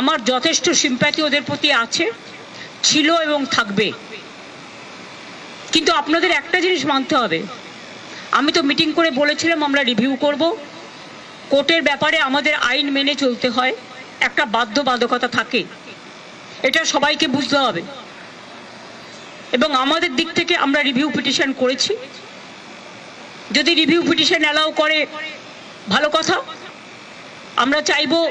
আমার যথেষ্ট সিম্প্যাথি ওদের প্রতি আছে, ছিল এবং থাকবে। কিন্তু আপনাদের একটা জিনিস মানতে হবে। আমি তো মিটিং করে বলেছিলাম, আমরা রিভিউ করব। কোর্টের ব্যাপারে আমাদের আইন মেনে চলতে হয়। একটা বাধ্যবাধকতা থাকে। এটা সবাইকে বুঝতে হবে। এবং আমাদের দিক থেকে আমরা রিভিউ পিটিশন করেছি। যদি রিভিউ পিটিশন অ্যালাউ করে, ভালো কথা। আমরা চাইব